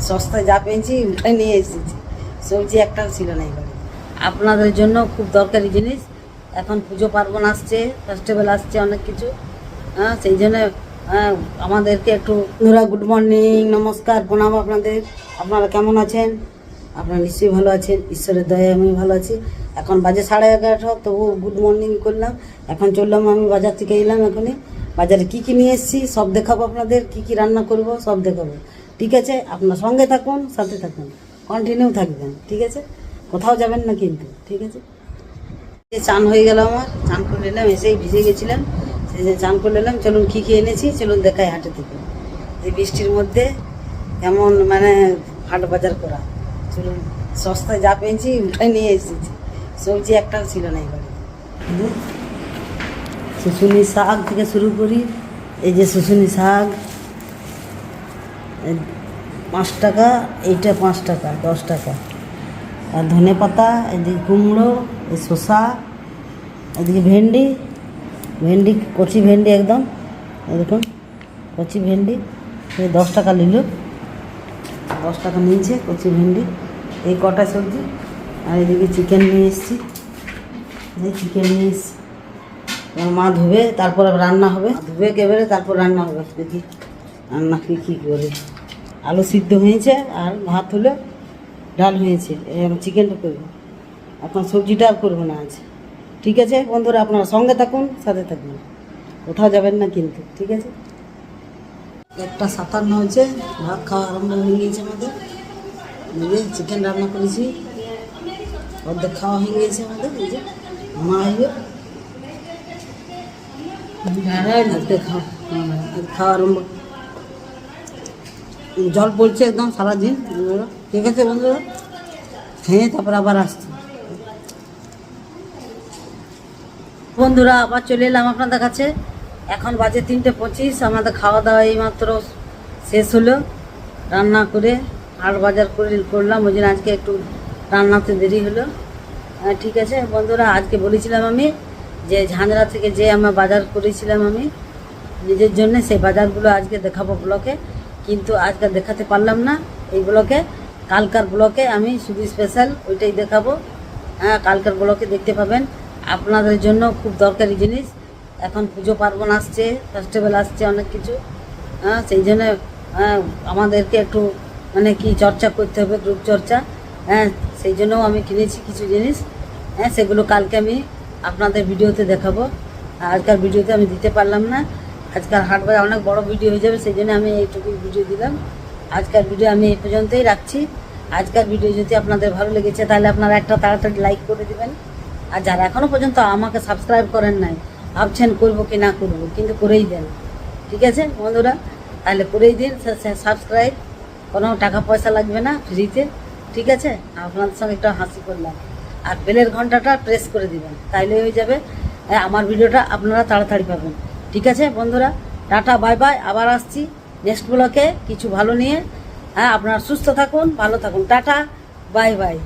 সস্তায় যা পেয়েছি উঠাই নিয়ে এসেছি। সবজি একটাও ছিল না এবারে। আপনাদের জন্য খুব দরকারি জিনিস। এখন পুজো পার্বণ আসছে ফেস্টিভ্যাল আসছে অনেক কিছু। হ্যাঁ সেই জন্য হ্যাঁ, আমাদেরকে একটু বন্ধুরা গুড মর্নিং নমস্কার প্রণাম আপনাদের। আপনারা কেমন আছেন? আপনারা নিশ্চয়ই ভালো আছেন। ঈশ্বরের দয়ায় আমি ভালো আছি। এখন বাজে সাড়ে এগারোটা তবু গুড মর্নিং করলাম। এখন চললাম আমি বাজার থেকে এলাম এখনই। বাজারে কি কী নিয়ে এসেছি সব দেখাবো আপনাদের। কি কি রান্না করব সব দেখাবো। ঠিক আছে, আপনার সঙ্গে থাকুন, সাথে থাকুন কন্টিনিউ থাকবেন, ঠিক আছে? কোথাও যাবেন না কিন্তু, ঠিক আছে? এই চান হয়ে গেল আমার, চান করে নিলাম এসেই ভিজে গেছিলাম, সেই যে চান করে নিলাম চলুন কী কী এনেছি, চলুন দেখাই হাটে থেকে। এই বৃষ্টির মধ্যে কেমন মানে হাট বাজার করা। চলুন, সস্তায় যা পেয়েছি উঠাই নিয়ে এসেছি। সবজি একটাও ছিল না এবারে শুশুনি শাক থেকে শুরু করি, এই যে শুশুনি শাক পাঁচ টাকা, এইটা পাঁচ টাকা, দশ টাকা। আর ধনে পাতা, এদিকে কুমড়ো, এই শসা, এদিকে ভেন্ডি ভেন্ডি, কচি ভেন্ডি একদম দেখুন, কচি ভেন্ডি দশ টাকা নিল দশ টাকা নিয়েছে, কচি ভেন্ডি, এই কটা সবজি, আর এদিকে চিকেন নিয়ে এসেছি, এই চিকেন নিয়ে এসেছি। মা ধুবে, তারপর রান্না হবে। ধুবে একেবারে, তারপর রান্না হবে, দেখি। রান্না কী কী করে? আলু সিদ্ধ হয়েছে আর ভাত হলো ডাল হয়েছে। এবার চিকেনটা করব। এখন সবজিটা আর করব না আজ। ঠিক আছে? বন্ধুরা আপনারা সঙ্গে থাকুন সাথে থাকুন। কোথাও যাবেন না কিন্তু ঠিক আছে? একটা সাতান্ন হয়েছে ভাত খাওয়া আরম্ভ হয়ে গিয়েছে আমাদের। চিকেন রান্না করেছি। অর্ধেক খাওয়া হয়ে গিয়েছে আমাদের মা হইবে আজকে হ্যাঁ, খাওয়া আরম্ভ। জল পড়ছে একদম সারাদিন। ঠিক আছে বন্ধুরা? খেয়ে তারপর আবার আসছি। বন্ধুরা, আবার চলে এলাম আপনাদের কাছে। এখন বাজে তিনটে পঁচিশ, আমাদের খাওয়া দাওয়া এইমাত্র শেষ হলো। রান্না করে হাট বাজার করে করলাম, ওই জন্য আজকে একটু রান্নাতে দেরি হলো। ঠিক আছে বন্ধুরা, আজকে বলেছিলাম আমি যে ঝাঁঝরা থেকে যে আমার বাজার করেছিলাম আমি, নিজের জন্য সেই বাজারগুলো আজকে দেখাবো ব্লকে কিন্তু আজকে দেখাতে পারলাম না এই ব্লকে। কালকার ব্লকে আমি শুধু স্পেশাল ওইটাই দেখাবো। হ্যাঁ কালকার ব্লকে দেখতে পাবেন। আপনাদের জন্য খুব দরকারি জিনিস। এখন পুজো পার্বণ আসছে ফেস্টিভ্যাল আসছে অনেক কিছু। হ্যাঁ সেই জন্য হ্যাঁ, আমাদেরকে একটু মানে কি চর্চা করতে হবে গ্রুপ চর্চা। হ্যাঁ সেই জন্যও আমি কিনেছি কিছু জিনিস। হ্যাঁ সেগুলো কালকে আমি আপনাদের ভিডিওতে দেখাবো। আজকাল ভিডিওতে আমি দিতে পারলাম না। আজকাল হাট বাজার অনেক বড় ভিডিও হয়ে যাবে সেই জন্য আমি এইটুকু ভিডিও দিলাম। আজকাল ভিডিও আমি এই পর্যন্তই রাখছি। আজকাল ভিডিও যদি আপনাদের ভালো লেগেছে, তাহলে আপনারা একটা তাড়াতাড়ি লাইক করে দেবেন। আর যারা এখনও পর্যন্ত আমাকে সাবস্ক্রাইব করেন নাই, ভাবছেন করব কি না করব, কিন্তু করেই দেন। ঠিক আছে বন্ধুরা? তাহলে করেই দিন সাবস্ক্রাইব কোনো টাকা পয়সা লাগবে না ফ্রিতে ঠিক আছে? আপনাদের সঙ্গে একটু হাসি করলাম। আর বেলের ঘন্টাটা প্রেস করে দিবেন তাইলে হয়ে যাবে। আমার ভিডিওটা আপনারা তাড়াতাড়ি পাবেন। ঠিক আছে, বন্ধুরা? টাটা বাই বাই আবার আসছি নেক্সট ব্লকে কিছু ভালো নিয়ে। হ্যাঁ আপনারা সুস্থ থাকুন, ভালো থাকুন। Tata bye bye